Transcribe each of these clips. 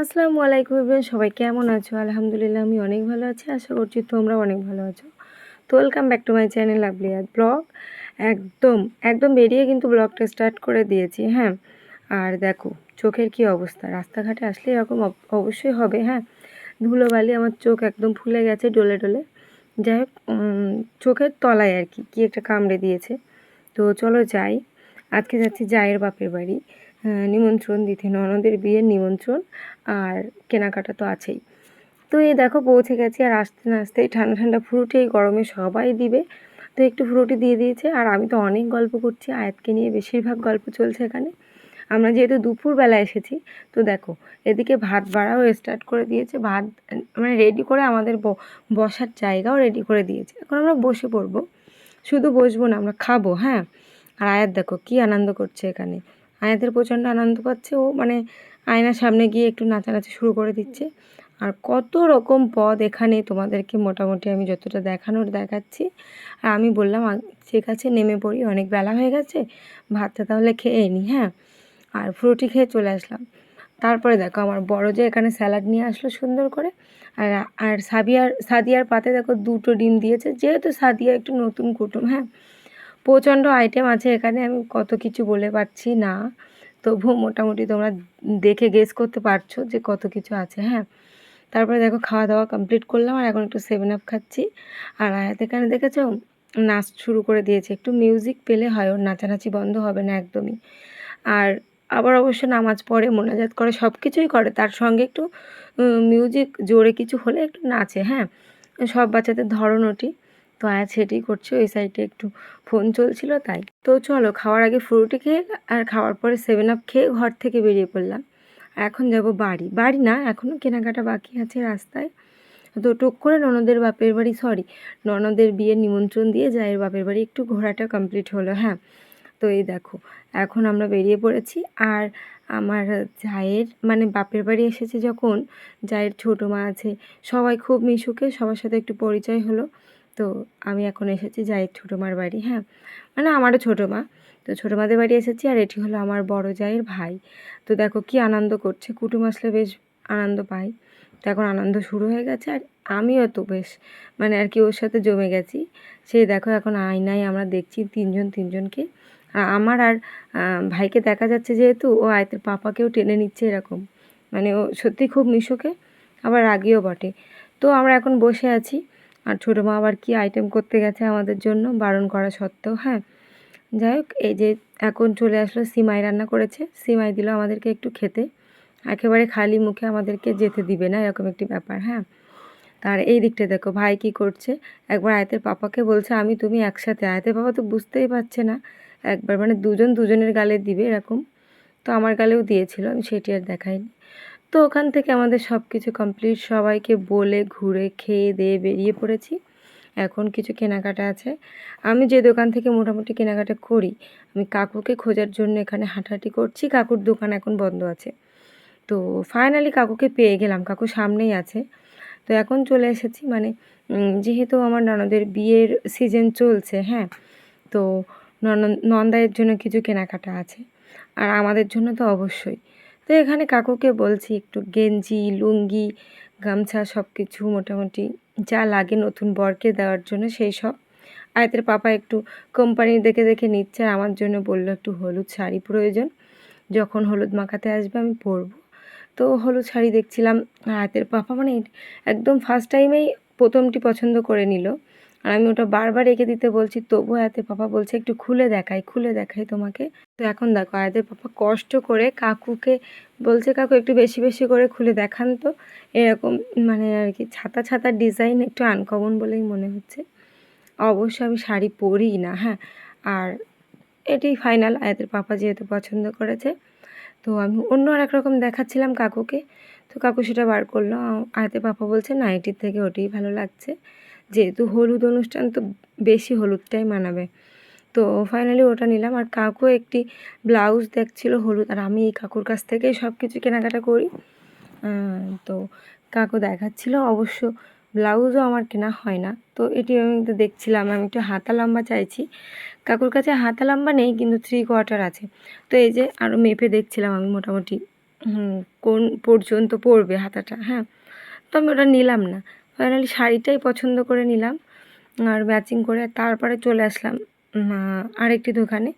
আসসালামু আলাইকুম এভরিওয়ান, সবাই কেমন আছো? আলহামদুলিল্লাহ, আমি অনেক ভালো আছি, আশা করছি তোমরা অনেক ভালো আছো। তো welcome back to my channel লাভলিয়াদ blog একদম একদম বেরিয়ে কিন্তু ব্লগটা স্টার্ট করে দিয়েছি হ্যাঁ? আর দেখো, চোখের কি অবস্থা? রাস্তাঘাটে আসলে এরকম অব- অবশ্যই হবে হ্যাঁ? ধুলোবালি আমার চোখ একদম ফুলে গেছে ডলে ডলে। যাই হোক চোখের তলায় আর কি, কী একটা কামড়ে দিয়েছে। তো চলো যাই, আজকে যাচ্ছি জায়ের বাপের বাড়ি। নিমন্ত্রণ দিতে, ননদের বিয়ের নিমন্ত্রণ আর কেনাকাটা তো আছেই। তো এই দেখো পৌঁছে গেছি আর আসতে না আসতেই ঠান্ডা ঠান্ডা ফ্রুটি এই গরমে সবাই দিবে। তো একটু ফ্রুটি দিয়ে দিয়েছে আর আমি তো অনেক গল্প করছি, আয়াতকে নিয়ে বেশিরভাগ গল্প চলছে এখানে। আমরা যেহেতু দুপুরবেলা এসেছি, তো দেখো এদিকে ভাত বাড়াও স্টার্ট করে দিয়েছে। ভাত মানে রেডি করে আমাদের বসার জায়গাও রেডি করে দিয়েছে। এখন আমরা বসে পড়ব। শুধু বসবো না, আমরা খাব হ্যাঁ? আর আয়াত দেখো কি আনন্দ করছে এখানে। আয়াতের প্রচণ্ড আনন্দ পাচ্ছে। ও মানে আয়নার সামনে গিয়ে একটু নাচানাচি শুরু করে দিচ্ছে। আর কত রকম পদ এখানে তোমাদেরকে মোটামুটি আমি যতটা দেখানোর দেখাচ্ছি। আর আমি বললাম ঠিক আছে, নেমে পড়ি, অনেক বেলা হয়ে গেছে, ভাতটা তাহলে খেয়ে নিই হ্যাঁ? আর ফ্রুটি খেয়ে চলে আসলাম। তারপরে দেখো আমার বড় যে এখানে স্যালাড নিয়ে আসলো সুন্দর করে। আর আর সাবিয়ার, সাদিয়ার পাতে দেখো দুটো ডিম দিয়েছে। যেহেতু সাদিয়া একটু নতুন কুটুম হ্যাঁ প্রচণ্ড আইটেম আছে এখানে, আমি কত কিছু বলে পারছি না। তবু মোটামুটি তোমরা দেখে গেস করতে পারছ যে কত কিছু আছে হ্যাঁ? তারপরে দেখো খাওয়া দাওয়া কমপ্লিট করলাম আর এখন একটু সেভেন আপ খাচ্ছি। আর আয়াত এখানে দেখেছ? নাচ শুরু করে দিয়েছে। একটু মিউজিক পেলে হয়, ওর নাচানাচি বন্ধ হবে না একদমই। আর আবার অবশ্য নামাজ পড়ে, মোনাজাত করে সব কিছুই করে। তার সঙ্গে একটু মিউজিক জোরে কিছু হলে একটু নাচে হ্যাঁ? সব বাচ্চাদের ধরন ওটি। তো আয়াত সেটাই করছে, ওই সাইডে একটু ফোন চলছিল তাই। তো চলো, খাওয়ার আগে ফ্রুটি খেয়ে আর খাওয়ার পরে সেভেন আপ খেয়ে ঘর থেকে বেরিয়ে পড়লাম। আর এখন যাব বাড়ি। বাড়ি না এখনও কেনাকাটা বাকি আছে রাস্তায়। তো টুক করে ননদের বাপের বাড়ি সরি ননদের বিয়ের নিমন্ত্রণ দিয়ে জায়ের বাপের বাড়ি একটু ঘোরাটা কমপ্লিট হলো হ্যাঁ। তো এই দেখো, এখন আমরা বেরিয়ে পড়েছি আর আমার জায়ের মানে বাপের বাড়ি এসেছে যখন, জায়ের ছোটো মা আছে, সবাই খুব মিশুকে, সবার সাথে একটু পরিচয় হলো। তো আমি এখন এসেছি জায়ের ছোটো মার বাড়ি হ্যাঁ? মানে আমারও ছোটো মা। তো ছোটো মাদের বাড়ি এসেছি আর এটি হলো আমার বড় জায়ের ভাই। তো দেখো কি আনন্দ করছে, কুটুম আসলে বেশ আনন্দ পাই তো এখন আনন্দ শুরু হয়ে গেছে আর আমিও তো বেশ মানে আর কি ওর সাথে জমে গেছি। সেই দেখো এখন আয়নায় আমরা দেখছি তিনজন তিনজনকে। আর আমার আর ভাইকে দেখা যাচ্ছে যেহেতু, ও আয়তের পাপাকেও টেনে নিচ্ছে এরকম। মানে ও সত্যি খুব মিশোকে, আবার রাগিও বটে। তো আমরা এখন বসে আছি। আর ছোটো মা আবার কি আইটেম করতে গেছে আমাদের জন্য বারণ করা সত্ত্বেও হ্যাঁ? যাই হোক, এই যে এখন চলে আসলো, সিমাই রান্না করেছে। সিমাই দিল আমাদেরকে একটু খেতে। একেবারে খালি মুখে আমাদেরকে যেতে দিবে না, এরকম একটি ব্যাপার হ্যাঁ? তার এই দিকটা দেখো, ভাই কি করছে? একবার আয়তের পাপাকে বলছে, আমি তুমি একসাথে। আয়তের পাপা তো বুঝতেই পারছে না। একবার মানে দুজন দুজনের গালে দিবে এরকম। তো আমার গালেও দিয়েছিল, আমি সেটি আর দেখাইনি। তো ওখান থেকে আমাদের সব কিছু কমপ্লিট সবাইকে বলে ঘুরে খেয়ে দিয়ে বেরিয়ে পড়েছি। এখন কিছু কেনাকাটা আছে। আমি যে দোকান থেকে মোটামুটি কেনাকাটা করি, আমি কাকুকে খোঁজার জন্য এখানে হাঁটাহাঁটি করছি। কাকুর দোকান এখন বন্ধ আছে। তো ফাইনালি কাকুকে পেয়ে গেলাম। কাকু সামনেই আছে। তো এখন চলে এসেছি। মানে যেহেতু আমার ননদের বিয়ের সিজন চলছে হ্যাঁ তো ননদ নন্দাইয়ের জন্য কিছু কেনাকাটা আছে। আর আমাদের জন্য তো অবশ্যই। তো এখানে কাকুকে বলছি একটু গেঞ্জি, লুঙ্গি, গামছা সব কিছু মোটামুটি যা লাগে নতুন বরকে দেওয়ার জন্য সেই সব। আয়তের পাপা একটু কোম্পানি দেখে দেখে নিচ্ছে আর আমার জন্য বলল একটু হলুদ শাড়ি প্রয়োজন। যখন হলুদ মাখাতে আসবে আমি পরবো। তো হলুদ শাড়ি দেখছিলাম, আয়তের পাপা মানে একদম ফার্স্ট টাইমেই প্রথমটি পছন্দ করে নিল। আর আমি ওটা বারবার রেখে দিতে বলছি তবু আয়াতের পাপা বলছে, একটু খুলে দেখাই খুলে দেখাই তোমাকে। তো এখন দেখো, আয়াতের পাপা কষ্ট করে কাকুকে বলছে, কাকু, একটু বেশি বেশি করে খুলে দেখান তো। এরকম মানে আর কি, ছাতা ছাতার ডিজাইন একটু আনকমন বলেই মনে হচ্ছে। অবশ্য আমি শাড়ি পরি না হ্যাঁ। আর এটাই ফাইনাল, আয়াতের পাপা যেহেতু পছন্দ করেছে। তো আমি অন্য আর এক রকম দেখাচ্ছিলাম কাকুকে। তো কাকু সেটা বার করল আয়াতের পাপা বলছে নাইটির থেকে ওটাই ভালো লাগছে। যেহেতু হলুদ অনুষ্ঠান তো বেশি হলুদটাই মানাবে। তো ফাইনালি ওটা নিলাম। আর কাকু একটি ব্লাউজ দেখছিল হলুদ, আর আমি এই কাকুর কাছ থেকেই সব কিছু কেনাকাটা করি। তো কাকু দেখাচ্ছিল, অবশ্য ব্লাউজও আমার কেনা হয় না। তো এটি আমি তো দেখছিলাম, আমি একটু হাতা লম্বা চাইছি। কাকুর কাছে হাতা লম্বা নেই, কিন্তু থ্রি কোয়ার্টার আছে। তো এই যে আরও মেপে দেখছিলাম আমি মোটামুটি কোন পর্যন্ত পড়বে হাতাটা হ্যাঁ। তো আমি ওটা নিলাম না। ফাইনালি শাড়িটাই পছন্দ করে নিলাম আর ম্যাচিং করে তারপরে চলে আসলাম আরেকটি দোকানে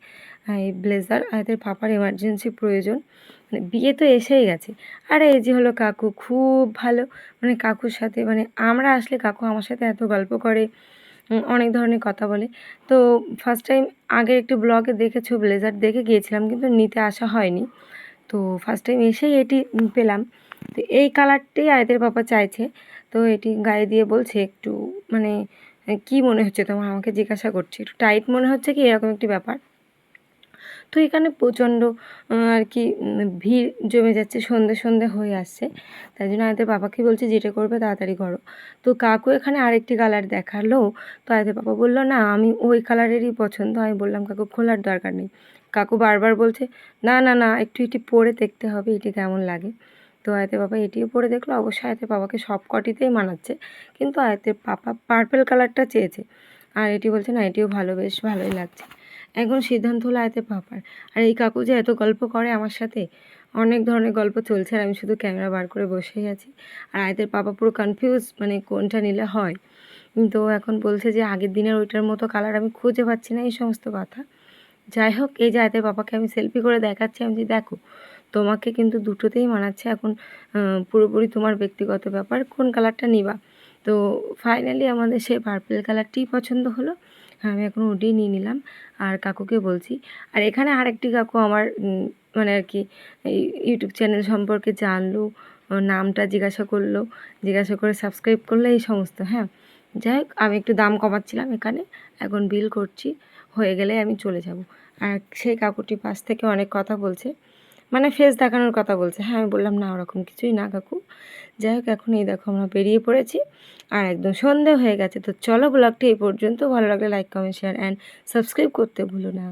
এই ব্লেজার, এদের পাপার এমার্জেন্সি প্রয়োজন। মানে বিয়ে তো এসেই গেছে। আর এই যে হলো কাকু, খুব ভালো। মানে কাকুর সাথে মানে আমরা আসলে কাকু আমার সাথে এত গল্প করে অনেক ধরনের কথা বলে। তো ফার্স্ট টাইম আগের একটি ব্লগে দেখেছ, ব্লেজার দেখে গিয়েছিলাম, কিন্তু নিতে আসা হয়নি। তো ফার্স্ট টাইম এসেই এটি পেলাম। তো এই কালারটাই আয়তের পাপা চাইছে। তো এটি গায়ে দিয়ে বলছে একটু মানে কি মনে হচ্ছে তোমার? আমাকে জিজ্ঞাসা করছে। একটু টাইট মনে হচ্ছে কি? এরকম একটি ব্যাপার। তো এখানে প্রচণ্ড আর কি ভিড় জমে যাচ্ছে, সন্ধে সন্ধে হয়ে আসছে। তাই জন্য আয়তের বাবাকে বলছে, যেটা করবে তাড়াতাড়ি করো। তো কাকু এখানে আরেকটি কালার দেখাল। তো আয়তের বাবা বলল, না, আমি ওই কালারেরই পছন্দ। আমি বললাম, কাকু, খোলার দরকার নেই। কাকু বারবার বলছে, না না না, একটু এটি পরে দেখতে হবে, এটি কেমন লাগে? তো আয়তের বাবা এটিও পরে দেখল, অবশ্যই আয়তের বাবাকে সব কটিতেই মানাচ্ছে। কিন্তু আয়তের পাপা পার্পেল কালারটা চেয়েছে। আর এটি বলছে, না, এটিও ভালো, বেশ ভালোই লাগছে। এখন সিদ্ধান্ত হলো আয়তের পাপার। আর এই কাকু যে এত গল্প করে আমার সাথে? অনেক ধরনের গল্প চলছে আর আমি শুধু ক্যামেরা বার করে বসেই আছি। আর আয়তের পাপা পুরো কনফিউজ মানে কোনটা নিলে হয়? তো এখন বলছে যে, আগের দিনের ওইটার মতো কালার আমি খুঁজে পাচ্ছি না, এই সমস্ত কথা। যাই হোক, এই যে আয়তের পাপাকে আমি সেলফি করে দেখাচ্ছি, আমি যে দেখো তোমাকে কিন্তু দুটোতেই মানাচ্ছে। এখন পুরোপুরি তোমার ব্যক্তিগত ব্যাপার, কোন কালারটা নিবা? তো ফাইনালি আমাদের সেই পার্পেল কালারটিই পছন্দ হলো। হ্যাঁ আমি এখন ওটাই নিয়ে নিলাম। আর কাকুকে বলছি, আর এখানে আরেকটি কাকু আমার মানে আর কি ইউটিউব চ্যানেল সম্পর্কে জানলো নামটা জিজ্ঞাসা করল, জিজ্ঞাসা করে সাবস্ক্রাইব করল, এই সমস্ত। হ্যাঁ যাই হোক, আমি একটু দাম কমাচ্ছিলাম এখানে। এখন বিল করছি, হয়ে গেলে আমি চলে যাব। আর সেই কাকুটি পাশ থেকে অনেক কথা বলছে। মানে ফেস দেখানোর কথা বলছে। হ্যাঁ আমি বললাম, না, ওরকম কিছুই না, কাকু। যাই হোক, এখন এই দেখো আমরা বেরিয়ে পড়েছি। আর একদম সন্ধে হয়ে গেছে, তো চলো ব্লগটি এই পর্যন্ত। ভালো লাগলে like comment share and subscribe করতে ভুলো না।